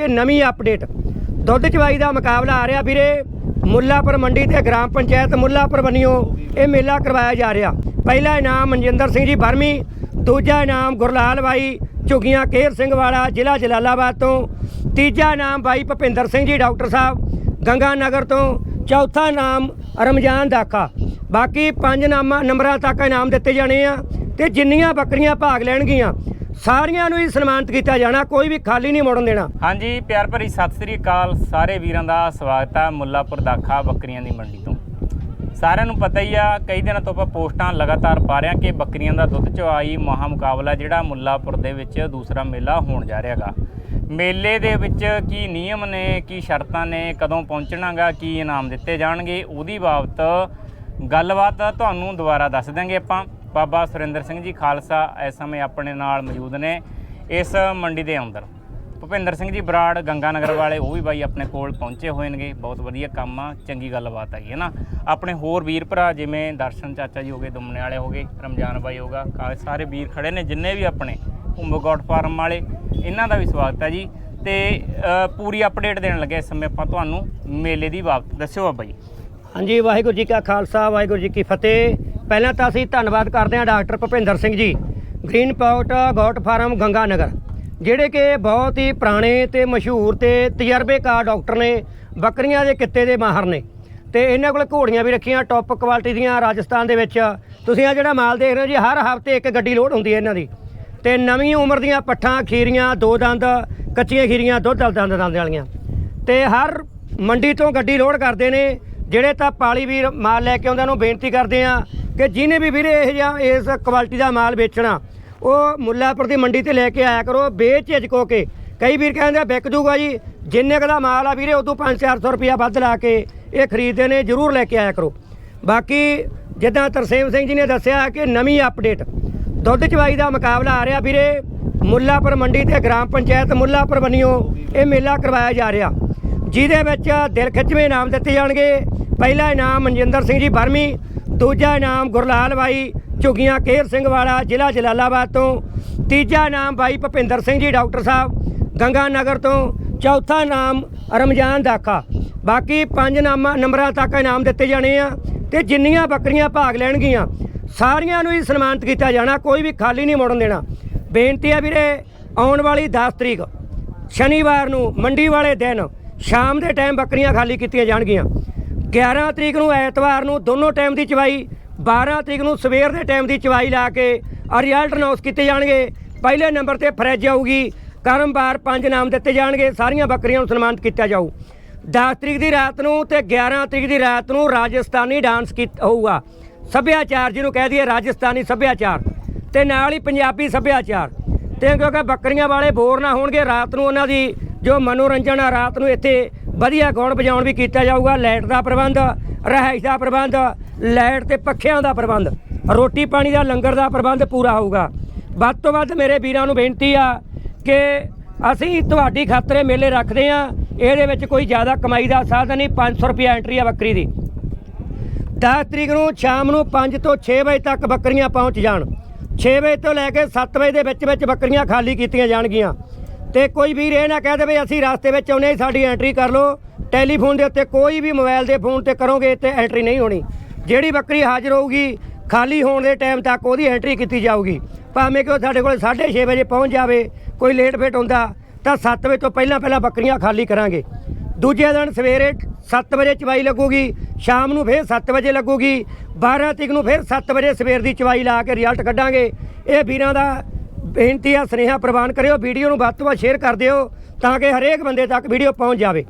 ਇਹ ਨਵੀਂ ਅਪਡੇਟ ਦੁੱਧ ਚਵਾਈ ਦਾ ਮੁਕਾਬਲਾ ਆ ਰਿਹਾ ਵੀਰੇ। ਮੁੱਲਾਪੁਰ ਮੰਡੀ ਤੇ ਗ੍ਰਾਮ ਪੰਚਾਇਤ ਮੁੱਲਾਪੁਰ ਬੰਨਿਓ ਇਹ ਮੇਲਾ ਕਰਵਾਇਆ ਜਾ ਰਿਹਾ। ਪਹਿਲਾ ਇਨਾਮ ਮਨਜਿੰਦਰ ਸਿੰਘ ਜੀ ਬਰਮੀ ਦੂਜਾ ਇਨਾਮ ਗੁਰਲਾਲ ਬਾਈ, ਝੁਗੀਆਂ ਕੇਰ ਸਿੰਘ ਵਾਲਾ ਜ਼ਿਲ੍ਹਾ ਜਲਾਲਾਬਾਦ ਤੋਂ। ਤੀਜਾ ਇਨਾਮ ਬਾਈ ਭਪਿੰਦਰ ਸਿੰਘ ਜੀ ਡਾਕਟਰ ਸਾਹਿਬ, ਗੰਗਾ ਨਗਰ ਤੋਂ। ਚੌਥਾ ਇਨਾਮ ਰਮਜ਼ਾਨ ਦਾਖਾ। ਬਾਕੀ ਪੰਜ ਨਾਮਾਂ ਨੰਬਰਾਂ ਤੱਕ ਇਨਾਮ ਦਿੱਤੇ ਜਾਣੇ ਆ ਤੇ ਜਿੰਨੀਆਂ ਬੱਕਰੀਆਂ ਭਾਗ ਲੈਣਗੀਆਂ ਸਾਰਿਆਂ ਨੂੰ ਹੀ ਸਨਮਾਨਿਤ ਕੀਤਾ ਜਾਣਾ, ਕੋਈ ਵੀ ਖਾਲੀ ਨਹੀਂ ਮੋੜਨ ਦੇਣਾ। ਹਾਂਜੀ, ਪਿਆਰ ਭਰੀ ਸਤਿ ਸ੍ਰੀ ਅਕਾਲ ਸਾਰੇ ਵੀਰਾਂ ਦਾ, ਸਵਾਗਤ ਆ ਮੁੱਲਾਪੁਰ ਦਾਖਾ ਬੱਕਰੀਆਂ ਦੀ ਮੰਡੀ ਤੋਂ। ਸਾਰਿਆਂ ਨੂੰ ਪਤਾ ਹੀ ਆ, ਕਈ ਦਿਨਾਂ ਤੋਂ ਆਪਾਂ ਪੋਸਟਾਂ ਲਗਾਤਾਰ ਪਾ ਰਹੇ ਹਾਂ ਕਿ ਬੱਕਰੀਆਂ ਦਾ ਦੁੱਧ ਚਵਾਈ ਮਹਾ ਮੁਕਾਬਲਾ ਜਿਹੜਾ ਮੁੱਲਾਪੁਰ ਦੇ ਵਿੱਚ ਦੂਸਰਾ ਮੇਲਾ ਹੋਣ ਜਾ ਰਿਹਾਗਾ ਮੇਲੇ ਦੇ ਵਿੱਚ ਕੀ ਨਿਯਮ ਨੇ, ਕੀ ਸ਼ਰਤਾਂ ਨੇ, ਕਦੋਂ ਪਹੁੰਚਣਾਗਾ, ਕੀ ਇਨਾਮ ਦਿੱਤੇ ਜਾਣਗੇ, ਉਹਦੀ ਬਾਬਤ ਗੱਲਬਾਤ ਤੁਹਾਨੂੰ ਦੁਬਾਰਾ ਦੱਸ ਦਾਂਗੇ ਆਪਾਂ। ਬਾਬਾ ਸੁਰਿੰਦਰ ਸਿੰਘ ਜੀ ਖਾਲਸਾ ਇਸ ਸਮੇਂ ਆਪਣੇ ਨਾਲ ਮੌਜੂਦ ਨੇ ਇਸ ਮੰਡੀ ਦੇ ਅੰਦਰ। ਭੁਪਿੰਦਰ ਸਿੰਘ ਜੀ ਬਰਾੜ ਗੰਗਾ ਨਗਰ ਵਾਲੇ, ਉਹ ਵੀ ਬਾਈ ਆਪਣੇ ਕੋਲ ਪਹੁੰਚੇ ਹੋਏ ਨੇਗੇ ਬਹੁਤ ਵਧੀਆ ਕੰਮ ਆ, ਚੰਗੀ ਗੱਲਬਾਤ ਹੈਗੀ ਹੈ ਨਾ। ਆਪਣੇ ਹੋਰ ਵੀਰ ਭਰਾ ਜਿਵੇਂ ਦਰਸ਼ਨ ਚਾਚਾ ਜੀ ਹੋਗੇ ਦੁਮਨੇ ਵਾਲੇ ਹੋਗੇ ਰਮਜ਼ਾਨ ਬਾਈ ਹੋਗਾ ਕਾ- ਸਾਰੇ ਵੀਰ ਖੜੇ ਨੇ ਜਿੰਨੇ ਵੀ ਆਪਣੇ ਉਮਗੌਟ ਫਾਰਮ ਵਾਲੇ, ਇਹਨਾਂ ਦਾ ਵੀ ਸਵਾਗਤ ਹੈ ਜੀ। ਤੇ ਪੂਰੀ ਅਪਡੇਟ ਦੇਣ ਲੱਗੇ ਇਸ ਸਮੇਂ ਆਪਾਂ ਤੁਹਾਨੂੰ ਮੇਲੇ ਦੀ ਬਾਬਤ। ਦੱਸਿਓ ਬਾਬਾ ਜੀ। ਹਾਂਜੀ, ਵਾਹਿਗੁਰੂ ਜੀ ਕਾ ਖਾਲਸਾ, ਵਾਹਿਗੁਰੂ ਜੀ ਕੀ ਫਤਿਹ। ਪਹਿਲਾਂ ਤਾਂ ਅਸੀਂ ਧੰਨਵਾਦ ਕਰਦੇ ਹਾਂ ਡਾਕਟਰ ਭੁਪਿੰਦਰ ਸਿੰਘ ਜੀ, ਗ੍ਰੀਨ ਪਾਊਟ ਗੋਟ ਫਾਰਮ ਗੰਗਾ ਨਗਰ ਜਿਹੜੇ ਕਿ ਬਹੁਤ ਹੀ ਪੁਰਾਣੇ ਤੇ ਮਸ਼ਹੂਰ ਤੇ ਤਜਰਬੇਕਾਰ ਡਾਕਟਰ ਨੇ, ਬੱਕਰੀਆਂ ਦੇ ਕਿੱਤੇ ਦੇ ਮਾਹਰ ਨੇ। ਤੇ ਇਹਨਾਂ ਕੋਲ ਘੋੜੀਆਂ ਵੀ ਰੱਖੀਆਂ ਟੌਪ ਕੁਆਲਿਟੀ ਦੀਆਂ ਰਾਜਸਥਾਨ ਦੇ ਵਿੱਚ। ਤੁਸੀਂ ਆ ਜਿਹੜਾ ਮਾਲ ਦੇਖ ਰਹੇ ਹੋ ਜੀ, ਹਰ ਹਫ਼ਤੇ ਇੱਕ ਗੱਡੀ ਲੋਡ ਹੁੰਦੀ ਹੈ ਇਹਨਾਂ ਦੀ। ਤੇ ਨਵੀਂ ਉਮਰ ਦੀਆਂ ਪੱਠਾਂ, ਖੀਰੀਆਂ, ਦੋ ਦੰਦ, ਕੱਚੀਆਂ ਖੀਰੀਆਂ, ਦੁੱਧ ਦੰਦ ਦੰਦ ਵਾਲੀਆਂ। ਤੇ ਹਰ ਮੰਡੀ ਤੋਂ ਗੱਡੀ ਲੋਡ ਕਰਦੇ ਨੇ, ਜਿਹੜੇ ਤਾਂ ਪਾਲੀ ਵੀਰ ਮਾਲ ਲੈ ਕੇ ਆਉਂਦੇ ਨੂੰ ਬੇਨਤੀ ਕਰਦੇ ਆ ਕਿ ਜਿਹਨੇ ਵੀ ਵੀਰੇ ਇਹ ਜਿਹਾ ਇਸ ਕੁਆਲਿਟੀ ਦਾ ਮਾਲ ਵੇਚਣਾ, ਉਹ ਮੁੱਲਾਪੁਰ ਦੀ ਮੰਡੀ ਤੇ ਲੈ ਕੇ ਆਇਆ ਕਰੋ, ਬੇਝਿਜਕੋ ਕੇ। ਕਈ ਵੀਰ ਕਹਿੰਦੇ ਆ, ਵਿਕ ਜੂਗਾ ਜੀ। ਜਿੰਨੇ ਕੁ ਦਾ ਮਾਲ ਆ ਵੀਰੇ, ਉਦੋਂ 5-400 ਰੁਪਇਆ ਵੱਧ ਲਾ ਕੇ ਇਹ ਖਰੀਦਦੇ ਨੇ, ਜਰੂਰ ਲੈ ਕੇ ਆਇਆ ਕਰੋ। ਬਾਕੀ ਜਿੱਦਾਂ ਤਰਸੇਮ ਸਿੰਘ ਜੀ ਨੇ ਦੱਸਿਆ ਕਿ ਨਵੀਂ ਅਪਡੇਟ ਦੁੱਧ ਚਵਾਈ ਦਾ ਮੁਕਾਬਲਾ ਆ ਰਿਹਾ ਵੀਰੇ। ਮੁੱਲਾਪੁਰ ਮੰਡੀ ਤੇ ਗ੍ਰਾਮ ਪੰਚਾਇਤ ਮੁੱਲਾਪੁਰ ਬੰਨਿਓ ਇਹ ਮੇਲਾ ਕਰਵਾਇਆ ਜਾ ਰਿਹਾ। ਜਿਹਦੇ ਵਿੱਚ ਦਿਲ ਖਿੱਚਵੇਂ ਇਨਾਮ ਦਿੱਤੇ ਜਾਣਗੇ। ਪਹਿਲਾ ਇਨਾਮ ਮਨਜਿੰਦਰ ਸਿੰਘ ਜੀ ਬਰਮੀ ਦੂਜਾ ਇਨਾਮ ਗੁਰਲਾਲ ਬਾਈ, ਝੁਗੀਆਂ ਕੇਰ ਸਿੰਘ ਵਾਲਾ, ਜ਼ਿਲ੍ਹਾ ਜਲਾਲਾਬਾਦ ਤੋਂ। ਤੀਜਾ ਇਨਾਮ ਬਾਈ ਭਪਿੰਦਰ ਸਿੰਘ ਜੀ, ਡਾਕਟਰ ਸਾਹਿਬ, ਗੰਗਾ ਨਗਰ ਤੋਂ। ਚੌਥਾ ਨਾਮ ਰਮਜ਼ਾਨ ਦਾਖਾ। ਬਾਕੀ ਪੰਜ ਨਾਮਾਂ ਨੰਬਰਾਂ ਤੱਕ ਇਨਾਮ ਦਿੱਤੇ ਜਾਣੇ ਆ ਤੇ ਜਿੰਨੀਆਂ ਬੱਕਰੀਆਂ ਭਾਗ ਲੈਣਗੀਆਂ, ਸਾਰੀਆਂ ਨੂੰ ਹੀ ਸਨਮਾਨਿਤ ਕੀਤਾ ਜਾਣਾ, ਕੋਈ ਵੀ ਖਾਲੀ ਨਹੀਂ ਮੋੜਨ ਦੇਣਾ। ਬੇਨਤੀ ਆ ਵੀਰੇ, ਆਉਣ ਵਾਲੀ 10 ਤਰੀਕ, ਸ਼ਨੀਵਾਰ ਨੂੰ ਮੰਡੀ ਵਾਲੇ ਦਿਨ, ਸ਼ਾਮ ਦੇ ਟਾਈਮ ਬੱਕਰੀਆਂ ਖਾਲੀ ਕੀਤੀਆਂ ਜਾਣਗੀਆਂ। 11 ਤਰੀਕ ਨੂੰ ਐਤਵਾਰ ਨੂੰ ਦੋਨੋਂ ਟਾਈਮ ਦੀ ਚਵਾਈ 12 ਤਰੀਕ ਨੂੰ ਸਵੇਰ ਦੇ ਟਾਈਮ ਦੀ ਚਵਾਈ ਲਾ ਕੇ ਰਿਜ਼ਲਟ ਅਨਾਉਂਸ ਕੀਤੇ ਜਾਣਗੇ। ਪਹਿਲੇ ਨੰਬਰ ਤੇ ਫਰੈਜ ਆਊਗੀ ਕਰਮਵਾਰ ਪੰਜ ਨਾਮ ਦਿੱਤੇ ਜਾਣਗੇ, ਸਾਰੀਆਂ ਬੱਕਰੀਆਂ ਨੂੰ ਸਨਮਾਨਿਤ ਕੀਤਾ ਜਾਊ। 10 ਤਰੀਕ ਦੀ ਰਾਤ ਨੂੰ ਤੇ 11 ਤਰੀਕ ਦੀ ਰਾਤ ਨੂੰ ਰਾਜਸਥਾਨੀ ਡਾਂਸ ਕੀਤਾ, ਹੋਊਗਾ। ਸੱਭਿਆਚਾਰ ਜਿਹਨੂੰ ਕਹਿ ਦਈਏ, ਰਾਜਸਥਾਨੀ ਸੱਭਿਆਚਾਰ। ਤੇ ਨਾਲ ਹੀ ਪੰਜਾਬੀ ਸੱਭਿਆਚਾਰ। ਤੇ ਕਿਉਂਕਿ ਬੱਕਰੀਆਂ ਵਾਲੇ ਬੋਰ ਨਾ ਹੋਣਗੇ, ਰਾਤ ਨੂੰ ਉਹਨਾਂ ਦੀ ਜੋ ਮਨੋਰੰਜਨ ਆ, ਰਾਤ ਨੂੰ ਇੱਥੇ ਵਧੀਆ ਗੌਣ ਵਜਾਉਣ ਵੀ ਕੀਤਾ ਜਾਊਗਾ, ਲਾਈਟ ਦਾ ਪ੍ਰਬੰਧ ਰਹਿائش ਦਾ ਪ੍ਰਬੰਧ, ਲਾਈਟ ਤੇ ਪੱਖਿਆਂ ਦਾ ਪ੍ਰਬੰਧ, ਰੋਟੀ ਪਾਣੀ ਦਾ ਲੰਗਰ ਦਾ ਪ੍ਰਬੰਧ ਪੂਰਾ ਹੋਊਗਾ। ਵੱਧ ਤੋਂ ਵੱਧ ਮੇਰੇ ਵੀਰਾਂ ਨੂੰ ਬੇਨਤੀ ਆ ਕਿ ਅਸੀਂ ਤੁਹਾਡੀ ਖਾਤਰੇ ਮੇਲੇ ਰੱਖਦੇ ਆ ਇਹਦੇ ਵਿੱਚ ਕੋਈ ਜ਼ਿਆਦਾ ਕਮਾਈ ਦਾ ਸਾਧਨ ਨਹੀਂ 500 ਰੁਪਏ ਐਂਟਰੀ ਆ ਬੱਕਰੀ ਦੀ। 10 ਤਰੀਕ ਨੂੰ ਸ਼ਾਮ ਨੂੰ 5 ਤੋਂ 6 ਵਜੇ ਤੱਕ ਬੱਕਰੀਆਂ ਪਹੁੰਚ ਜਾਣ। 6 ਵਜੇ ਤੋਂ ਲੈ ਕੇ 7 ਵਜੇ ਦੇ ਵਿੱਚ ਵਿੱਚ ਬੱਕਰੀਆਂ ਖਾਲੀ ਕੀਤੀਆਂ ਜਾਣਗੀਆਂ। ਤੇ ਕੋਈ ਵੀਰ ਇਹ ਨਾ ਕਹਿ ਦੇਵੇ ਅਸੀਂ ਰਸਤੇ ਵਿੱਚ ਆਉਨੇ ਸਾਡੀ ਐਂਟਰੀ ਕਰ ਲਓ। ਟੈਲੀਫੋਨ ਦੇ ਉੱਤੇ ਕੋਈ ਵੀ ਮੋਬਾਈਲ ਦੇ ਫੋਨ ਤੇ ਕਰੋਗੇ, ਤੇ ਐਂਟਰੀ ਨਹੀਂ ਹੋਣੀ। ਜਿਹੜੀ ਬੱਕਰੀ ਹਾਜ਼ਰ ਹੋਊਗੀ, ਖਾਲੀ ਹੋਣ ਦੇ ਟਾਈਮ ਤੱਕ ਉਹਦੀ ਐਂਟਰੀ ਕੀਤੀ ਜਾਊਗੀ। ਭਾਵੇਂ ਕਿ ਉਹ ਸਾਡੇ ਕੋਲ 6:30 ਵਜੇ ਪਹੁੰਚ ਜਾਵੇ, ਕੋਈ ਲੇਟ ਫੇਟ ਹੁੰਦਾ, ਤਾਂ 7 ਵਜੇ ਤੋਂ ਪਹਿਲਾਂ ਪਹਿਲਾਂ ਬੱਕਰੀਆਂ ਖਾਲੀ ਕਰਾਂਗੇ। ਦੂਜੇ ਦਿਨ ਸਵੇਰੇ 7 ਵਜੇ ਚਵਾਈ ਲੱਗੂਗੀ, ਸ਼ਾਮ ਨੂੰ ਫਿਰ 7 ਵਜੇ ਲੱਗੂਗੀ 12 ਤਰੀਕ ਨੂੰ ਫਿਰ 7 ਵਜੇ ਸਵੇਰ ਦੀ ਚਵਾਈ ਲਾ ਕੇ ਰਿਜ਼ਲਟ ਕੱਢਾਂਗੇ। ਇਹ ਵੀਰਾਂ ਦਾ ਬੇਨਤੀ ਆ ਸੁਨੇਹਾ ਪ੍ਰਵਾਨ ਕਰਿਓ, ਵੀਡੀਓ ਨੂੰ ਵੱਧ ਤੋਂ ਵੱਧ ਸ਼ੇਅਰ ਕਰ ਦਿਓ ਤਾਂ ਕਿ ਹਰੇਕ ਬੰਦੇ ਤੱਕ ਵੀਡੀਓ ਪਹੁੰਚ ਜਾਵੇ।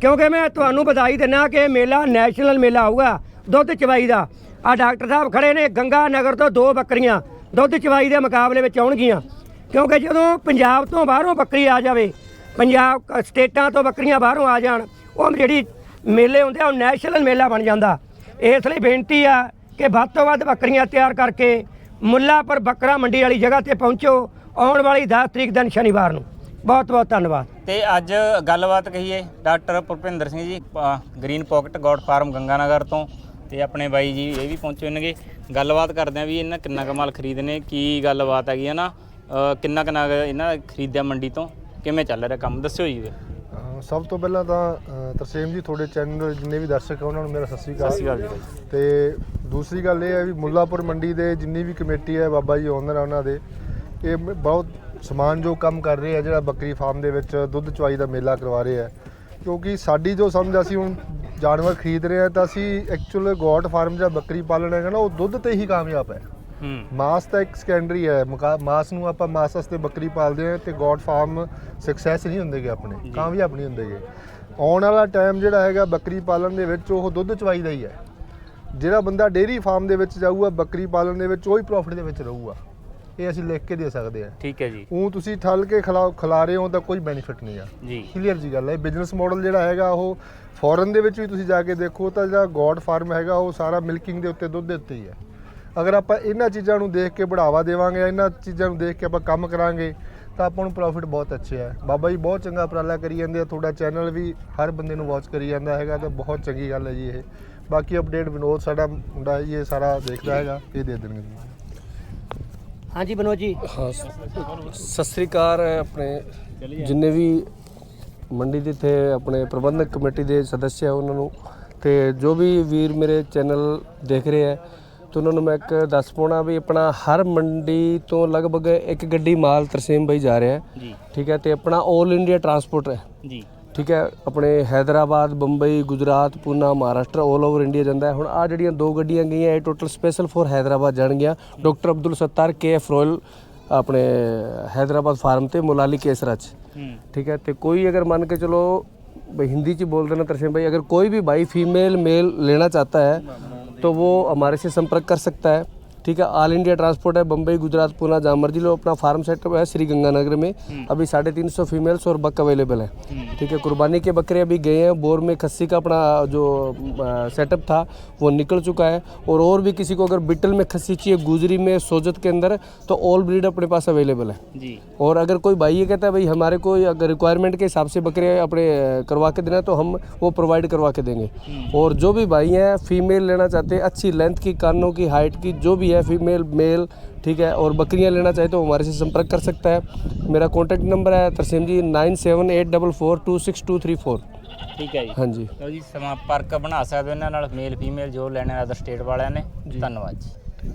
ਕਿਉਂਕਿ ਮੈਂ ਤੁਹਾਨੂੰ ਵਧਾਈ ਦਿੰਦਾ ਕਿ ਮੇਲਾ ਨੈਸ਼ਨਲ ਮੇਲਾ ਆਊਗਾ, ਦੁੱਧ ਚਵਾਈ ਦਾ। ਆ ਡਾਕਟਰ ਸਾਹਿਬ ਖੜੇ ਨੇ, ਗੰਗਾ ਨਗਰ ਤੋਂ ਦੋ ਬੱਕਰੀਆਂ ਦੁੱਧ ਚਵਾਈ ਦੇ ਮੁਕਾਬਲੇ ਵਿੱਚ ਆਉਣਗੀਆਂ। ਕਿਉਂਕਿ ਜਦੋਂ ਪੰਜਾਬ ਤੋਂ ਬਾਹਰੋਂ ਬੱਕਰੀ ਆ ਜਾਵੇ, ਪੰਜਾਬ ਕ- ਸਟੇਟਾਂ ਤੋਂ ਬੱਕਰੀਆਂ ਬਾਹਰੋਂ ਆ ਜਾਣ, ਉਹ ਜਿਹੜੀ ਮੇਲੇ ਹੁੰਦੇ ਆ, ਉਹ ਨੈਸ਼ਨਲ ਮੇਲਾ ਬਣ ਜਾਂਦਾ। ਇਸ ਲਈ ਬੇਨਤੀ ਆ ਕਿ ਵੱਧ ਤੋਂ ਵੱਧ ਬੱਕਰੀਆਂ ਤਿਆਰ ਕਰਕੇ ਮੁੱਲਾਪੁਰ ਬੱਕਰਾ ਮੰਡੀ ਵਾਲੀ ਜਗ੍ਹਾ ਤੇ ਪਹੁੰਚੋ। ਆਉਣ ਵਾਲੀ 10 ਤਰੀਕ ਦਿਨ ਸ਼ਨੀਵਾਰ ਨੂੰ। ਬਹੁਤ ਬਹੁਤ ਧੰਨਵਾਦ। ਤੇ ਅੱਜ ਗੱਲਬਾਤ ਕਹੀਏ ਡਾਕਟਰ ਭੁਪਿੰਦਰ ਸਿੰਘ ਜੀ ਅ, green pocket goat farm Ganganagar ਤੋਂ। ਤੇ ਆਪਣੇ ਬਾਈ ਜੀ ਇਹ ਵੀ ਪਹੁੰਚੇ ਹੋਣਗੇ। ਗੱਲਬਾਤ ਕਰਦੇ ਆ ਵੀ ਇਹਨਾਂ ਕਿੰਨਾ ਕਮਾਲ ਖਰੀਦਨੇ ਕੀ ਗੱਲਬਾਤ ਹੈਗੀ ਹੈ ਨਾ ਕਿੰਨਾ ਕਿੰਨਾ ਕੁ ਇਹਨਾਂ ਖਰੀਦਿਆ ਮੰਡੀ ਤੋਂ ਕਿਵੇਂ ਚੱਲ ਰਿਹਾ ਕੰਮ ਦੱਸਿਓ ਜੀ ਸਭ ਤੋਂ ਪਹਿਲਾਂ ਤਾਂ ਅ, ਤਰਸੇਮ ਜੀ ਤੁਹਾਡੇ ਚੈਨਲ ਜਿੰਨੇ ਵੀ ਦਰਸ਼ਕ ਆ ਉਹਨਾਂ ਨੂੰ ਮੇਰਾ ਸਤਿ ਸ੍ਰੀ ਸਤਿ ਸ਼੍ਰੀ ਅਕਾਲ ਜੀ। ਬਾਈ ਤੇ ਦੂਸਰੀ ਗੱਲ ਇਹ ਹੈ ਵੀ ਮੁੱਲਾਪੁਰ ਮੰਡੀ ਦੇ ਜਿੰਨੀ ਵੀ ਕਮੇਟੀ ਹੈ ਬਾਬਾ ਜੀ ਓਨਰ ਆ ਉਹਨਾਂ ਦੇ ਇਹ ਮ- ਬਹੁਤ ਸਮਾਨਯੋਗ ਕੰਮ ਕਰ ਰਹੇ ਆ ਜਿਹੜਾ ਬੱਕਰੀ ਫਾਰਮ ਦੇ ਵਿੱਚ ਦੁੱਧ ਚਵਾਈ ਦਾ ਮੇਲਾ ਕਰਵਾ ਰਹੇ ਆ। ਕਿਉਂਕਿ ਸਾਡੀ ਜੋ ਸਮਝ ਅਸੀਂ ਹੁਣ ਜਾਨਵਰ ਖਰੀਦ ਰਹੇ ਆ ਤਾਂ ਅਸੀਂ ਐਕਚੁਅਲ ਗੋਟ ਫਾਰਮ ਜਾਂ ਬੱਕਰੀ ਪਾਲਣ ਹੈਗਾ ਨਾ ਉਹ ਦੁੱਧ ਤੇ ਹੀ ਕਾਮਯਾਬ ਹੂੰ। ਮਾਸ ਤਾਂ ਇੱਕ ਸੈਕੰਡਰੀ ਹੈ। ਮਾਸ ਨੂੰ ਆਪਾਂ ਮਾਸ ਵਾਸਤੇ ਬੱਕਰੀ ਪਾਲਦੇ ਆ ਤੇ ਗੋਡ ਫਾਰਮ ਸਕਸੈਸ ਨਹੀਂ ਹੁੰਦੇਗੇ ਆਪਣੇ। ਕਾਮਯਾਬ ਨਹੀਂ ਹੁੰਦੇਗੇ। ਆਉਣ ਵਾਲਾ ਟਾਈਮ ਜਿਹੜਾ ਹੈਗਾ ਬੱਕਰੀ ਪਾਲਣ ਦੇ ਵਿੱਚ ਉਹ ਦੁੱਧ ਚਵਾਈ ਦਾ ਹੀ ਹੈ। ਜਿਹੜਾ ਬੰਦਾ ਡੇਅਰੀ ਫਾਰਮ ਦੇ ਵਿੱਚ ਜਾਊਗਾ ਬੱਕਰੀ ਪਾਲਣ ਦੇ ਵਿੱਚ ਉਹ ਹੀ ਪ੍ਰੋਫਿਟ ਦੇ ਵਿੱਚ ਰਹੂਗਾ। ਇਹ ਅਸੀਂ ਲਿਖ ਕੇ ਦੇ ਸਕਦੇ ਆ ਠੀਕ ਹੈ ਜੀ। ਉਹ ਤੁਸੀਂ ਠੱਲ ਕੇ ਖਿਲਾ ਖਿਲਾ ਰਹੇ ਹੋ ਤਾਂ ਕੋਈ ਬੈਨੀਫਿਟ ਨਹੀਂ ਆ। ਜੀ। ਕਲੀਅਰ ਜੀ ਗੱਲ ਹੈ। ਬਿਜ਼ਨਸ ਮਾਡਲ ਜਿਹੜਾ ਹੈਗਾ ਉਹ ਫੋਰਨ ਦੇ ਵਿੱਚ ਵੀ ਤੁਸੀਂ ਜਾ ਕੇ ਦੇਖੋ ਤਾਂ ਜਿਹੜਾ ਗੋਡ ਫਾਰਮ ਹੈਗਾ ਉਹ ਸਾਰਾ ਮਿਲਕਿੰਗ ਦੇ ਉੱਤੇ ਦੁੱਧ ਦੇ ਉੱਤੇ ਹੀ ਹੈ। ਅਗਰ ਆਪਾਂ ਇਹਨਾਂ ਚੀਜ਼ਾਂ ਨੂੰ ਦੇਖ ਕੇ ਬੜਾਵਾ ਦੇਵਾਂਗੇ ਇਹਨਾਂ ਚੀਜ਼ਾਂ ਨੂੰ ਦੇਖ ਕੇ ਆਪਾਂ ਕੰਮ ਕਰਾਂਗੇ ਤਾਂ ਆਪਾਂ ਨੂੰ ਪ੍ਰੋਫਿਟ ਬਹੁਤ ਅੱਛੇ ਹੈ ਬਾਬਾ ਜੀ ਬਹੁਤ ਚੰਗਾ ਉਪਰਾਲਾ ਕਰੀ ਜਾਂਦੇ ਆ ਤੁਹਾਡਾ ਚੈਨਲ ਵੀ ਹਰ ਬੰਦੇ ਨੂੰ ਵਾਚ ਕਰੀ ਜਾਂਦਾ ਹੈਗਾ ਤਾਂ ਬਹੁਤ ਚੰਗੀ ਗੱਲ ਹੈ ਜੀ ਇਹ। ਬਾਕੀ ਅਪਡੇਟ ਵਿਨੋਦ ਸਾਡਾ ਮੁੰਡਾ ਜੀ ਇਹ ਸਾਰਾ ਦੇਖਦਾ ਹੈਗਾ ਇਹ ਦੇ ਦੇਣਗੇ ਜੀ। ਹਾਂਜੀ ਬਨੋਦ ਜੀ। ਹਾਂ ਸਤਿ ਸ੍ਰੀ ਅਕਾਲ ਆਪਣੇ ਜਿੰਨੇ ਵੀ ਮੰਡੀ ਦੇ ਤੇ ਆਪਣੇ ਪ੍ਰਬੰਧਕ ਕਮੇਟੀ ਦੇ ਸਦੱਸਿਆ ਉਹਨਾਂ ਨੂੰ ਤੇ ਜੋ ਵੀ ਵੀਰ ਮੇਰੇ ਚੈਨਲ ਦੇਖ ਰਹੇ ਹੈ ਤੇ ਉਹਨਾਂ ਨੂੰ ਮੈਂ ਇੱਕ ਦੱਸ ਪਾਉਣਾ ਵੀ ਆਪਣਾ ਹਰ ਮੰਡੀ ਤੋਂ ਲਗਭਗ ਇੱਕ ਗੱਡੀ ਮਾਲ ਤਰਸੇਮ ਬਈ ਜਾ ਰਿਹਾ ਜੀ। ਠੀਕ ਹੈ ਤੇ ਆਪਣਾ 올 ਇੰਡੀਆ ਟਰਾਂਸਪੋਰਟ ਹੈ। ਜੀ। ਠੀਕ ਹੈ ਆਪਣੇ ਹైదరాబాద్ ਬੰਬਈ ਗੁਜਰਾਤ ਪੂਨਾ ਮਹਾਰਾਸ਼ਟਰ 올 ਓਵਰ ਇੰਡੀਆ ਜਾਂਦਾ ਹੈ। ਹੁਣ ਆ ਜਿਹੜੀਆਂ ਦੋ ਗੱਡੀਆਂ ਗਈਆਂ ਇਹ ਟੋਟਲ ਸਪੈਸ਼ਲ ਫੋਰ ਹైదరాబాద్ ਜਾਣਗੀਆਂ। Doctor Abdul Sattar K F royal ਆਪਣੇ ਹైదరాబాద్ ਫਾਰਮ ਤੇ ਮੁਲਾਲੀ ਕੇਸਰਾ ਚ ਠੀਕ ਹੈ ਤੇ ਕੋਈ ਅਗਰ ਮੰਨ ਕੇ ਚਲੋ ਹਿੰਦੀ ਚ ਬੋਲਦੇ ਨਾ ਤਰਸੇਮ ਭਾਈ ਅਗਰ ਕੋਈ ਵੀ ਬਾਈ ਫੀਮੇਲ ਮੇਲ ਲੈਣਾ ਚਾਹਤਾ ਹੈ तो वो हमारे से संपर्क कर सकता है ठीक है ऑल इंडिया ट्रांसपोर्ट है बम्बई गुजरात पूना जहाँ मर्ज़ी लो अपना फार्म सेटअप है श्री गंगानगर में। अभी साढ़े तीन सौ फीमेल्स और बक अवेलेबल है। ठीक है कुर्बानी के बकरे अभी गए हैं बोर में खस्सी का अपना जो सेटअप था वो निकल चुका है। और और भी किसी को अगर बिटल में खस्सी चाहिए गुजरी में सोजत के अंदर तो ऑल ब्रीड अपने पास अवेलेबल है। ਜੀ और अगर कोई भाई ये कहता है भाई हमारे को अगर रिक्वायरमेंट के हिसाब से बकरे अपने करवा के देना तो हम वो प्रोवाइड करवा के देंगे। और जो भी भाई हैं फीमेल लेना चाहते हैं अच्छी लेंथ की कानों की हाइट की जो भी है फीमेल मेल ठीक है और बकरियां लेना चाहे तो हमारे से संपर्क कर सकता है मेरा कॉन्टैक्ट नंबर है Tarsem ji nine seven eight double four two six two three four ਠੀਕ ਹੈ ਜੀ हाँ जी ਲਓ ਜੀ ਸੰਪਰਕ ਬਣਾ ਸਕਦੇ ਹੋ ਇਹਨਾਂ ਨਾਲ ਮੇਲ ਫੀਮੇਲ ਜੋ ਲੈਣੇ ਆ ਅਦਰ ਸਟੇਟ ਵਾਲਿਆਂ ਨੇ ਧੰਨਵਾਦ ਜੀ